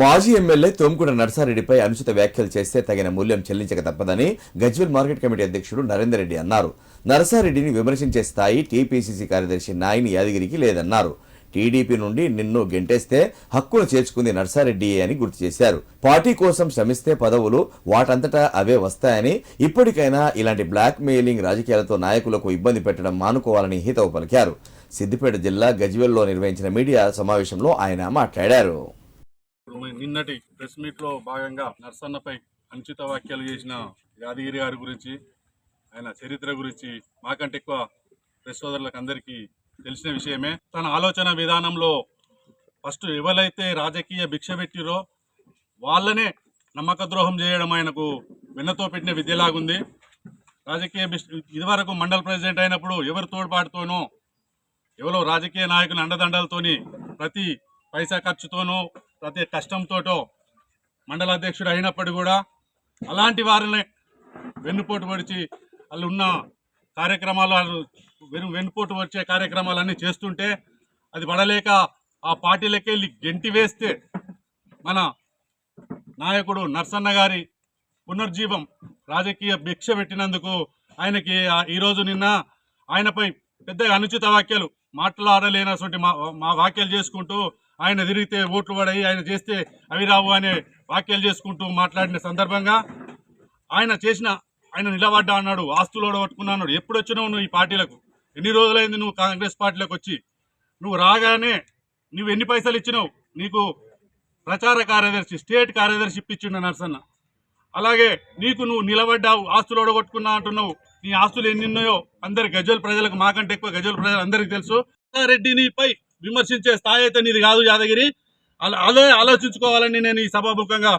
మాజీ ఎమ్మెల్యే తోంకుడ నర్సారెడ్డిపై అనుచిత వ్యాఖ్యలు చేస్తే తగిన మూల్యం చెల్లించక తప్పదని గజ్వెల్ మార్కెట్ కమిటీ అధ్యక్షుడు నరేందర్ రెడ్డి అన్నారు. నర్సారెడ్డిని విమర్శించే స్థాయి టీపీసీసీ కార్యదర్శి నాయని యాదగిరికి లేదన్నారు. టీడీపీ నుండి నిన్ను గెంటేస్తే హక్కును చేర్చుకుంది నర్సారెడ్డియే అని గుర్తు చేశారు. పార్టీ కోసం శ్రమిస్తే పదవులు వాటంతటా అవే వస్తాయని ఇప్పటికైనా ఇలాంటి బ్లాక్ మెయిలింగ్ రాజకీయాలతో నాయకులకు ఇబ్బంది పెట్టడం మానుకోవాలని హితవు పలికారు. సిద్దిపేట జిల్లా గజ్వెల్లో నిర్వహించిన మీడియా సమావేశంలో ఆయన మాట్లాడారు. నిన్నటి ప్రెస్ మీట్లో భాగంగా నర్సన్నపై అంచిత వ్యాఖ్యలు చేసిన యాదగిరి గారి గురించి ఆయన చరిత్ర గురించి మాకంటే ఎక్కువ ప్రెస్ సోదరులకు అందరికీ తెలిసిన విషయమే. తన ఆలోచన విధానంలో ఫస్ట్ ఎవరైతే రాజకీయ భిక్ష పెట్టిరో వాళ్ళనే నమ్మక ద్రోహం చేయడం ఆయనకు వెన్నతో పెట్టిన విద్యలాగుంది. రాజకీయ ఇదివరకు మండల ప్రెసిడెంట్ అయినప్పుడు ఎవరు తోడ్పాటుతోనో ఎవరో రాజకీయ నాయకుల అండదండలతోని ప్రతి పైసా ఖర్చుతోనో ప్రతి కష్టంతోటో మండల అధ్యక్షుడు అయినప్పటికీ కూడా అలాంటి వారిని వెన్నుపోటు పొడిచి వాళ్ళు ఉన్న కార్యక్రమాలు వాళ్ళు వెను వెన్నుపోటు వచ్చే కార్యక్రమాలన్నీ చేస్తుంటే అది పడలేక ఆ పార్టీలకి వెళ్ళి గెంటి వేస్తే మన నాయకుడు నర్సన్న గారి పునర్జీవం రాజకీయ భిక్ష పెట్టినందుకు ఆయనకి ఈరోజు నిన్న ఆయనపై పెద్దగా అనుచిత వాక్యాలు మాట్లాడలేనటువంటి మా మా వాక్యాలు చేసుకుంటూ ఆయన తిరిగితే ఓట్లు పడాయి ఆయన చేస్తే అవి రావు అనే వాక్యాలు చేసుకుంటూ మాట్లాడిన సందర్భంగా ఆయన చేసిన ఆయన నిలబడ్డా అన్నాడు ఆస్తులు పట్టుకున్నా అన్నాడు. ఎప్పుడు వచ్చినావు నువ్వు ఈ పార్టీలకు? ఎన్ని రోజులైంది నువ్వు కాంగ్రెస్ పార్టీలకు వచ్చి? నువ్వు రాగానే నువ్వు ఎన్ని పైసలు ఇచ్చినావు? నీకు ప్రచార కార్యదర్శి స్టేట్ కార్యదర్శి ఇప్పించిండు నరసన్న. అలాగే నీకు నువ్వు నిలబడ్డావు ఆస్తులు ఓడగొట్టుకున్నా అంటున్నావు. నీ ఆస్తులు ఎన్ని ఉన్నాయో అందరి గజల్ ప్రజలకు మాకంటే ఎక్కువ గజల్ ప్రజలు అందరికీ తెలుసు. రెడ్డిని పై విమర్శించే స్థాయి అయితే నీది కాదు యాదగిరి. అలా అదే ఆలోచించుకోవాలని నేను ఈ సభాముఖంగా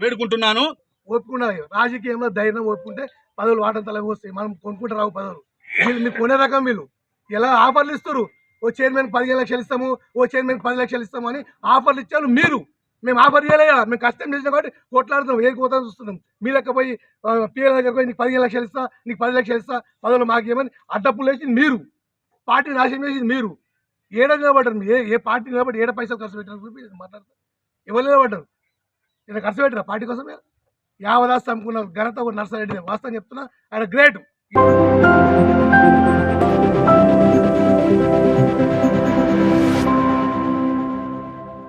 వేడుకుంటున్నాను. ఒప్పుకున్నాయి. రాజకీయంలో ధైర్యం ఒప్పుకుంటే పదవులు వాటంతలకు వస్తాయి. మనం కొనుక్కుంటే రావు పదవులు. వీళ్ళు మీకు కొనే రకం వీళ్ళు. ఎలా ఆఫర్లు ఇస్తారు ఓ చైర్మన్ పదిహేను లక్షలు ఇస్తాము ఓ చైర్మన్ పది లక్షలు ఇస్తాము అని ఆఫర్లు ఇచ్చారు మీరు. మేము ఆఫర్ చేయలే కదా మేము కష్టం చేసినా కాబట్టి కొట్లాడుతున్నాం. ఏ కోతా చూస్తున్నాం. మీ లెక్క పోయి పిఎల దగ్గర పోయి నీకు పదిహేను లక్షలు ఇస్తా నీకు పది లక్షలు ఇస్తా పదవులు మాకు ఏమని అడ్డప్పులు వేసింది మీరు. పార్టీ నాశనం చేసింది మీరు. ఏడ నిలబడ్డారు ఏ ఏ పార్టీ నిలబడి ఏడ పైసలు ఖర్చు పెట్టారు? మాట్లాడతారు ఎవరు నిలబడ్డారు? ఇలా ఖర్చు పెట్టారా పార్టీ కోసమే యావదాస్ అమ్ముకున్న ఘనత ఒక నర్సారెడ్డి వాస్తవం చెప్తున్నా. ఆయన గ్రేట్.